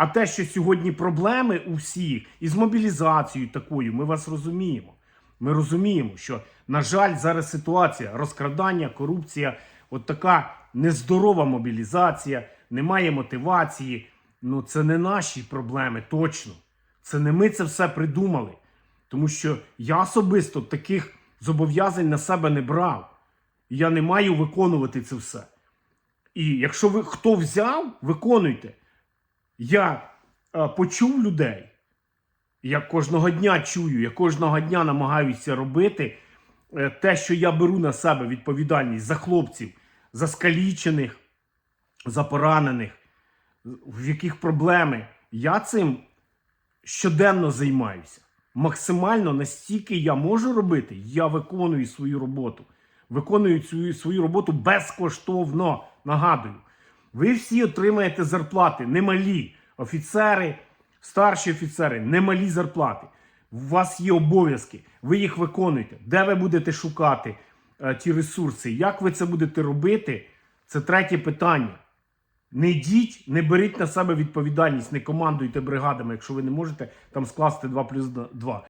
А те, що сьогодні проблеми у всіх із мобілізацією такою, ми вас розуміємо. Ми розуміємо, що, на жаль, зараз ситуація розкрадання, корупція, от така нездорова мобілізація, немає мотивації. Ну, це не наші проблеми, точно. Це не ми це все придумали. Тому що я особисто таких зобов'язань на себе не брав. І Я не маю виконувати це все. І якщо ви хто взяв, виконуйте. Я е, почув людей. Я кожного дня чую, я кожного дня намагаюся робити е, те, що я беру на себе відповідальність за хлопців, за скалічених, за поранених, в яких проблеми. Я цим щоденно займаюся. Максимально настільки я можу робити, я виконую свою роботу. Виконую свою, свою роботу безкоштовно. Нагадую, ви всі отримаєте зарплати немалі. Офіцери, старші офіцери, немалі зарплати. У вас є обов'язки, ви їх виконуєте. Де ви будете шукати е, ті ресурси? Як ви це будете робити? Це третє питання. Не йдіть, не беріть на себе відповідальність, не командуйте бригадами, якщо ви не можете там скласти 2 плюс 2.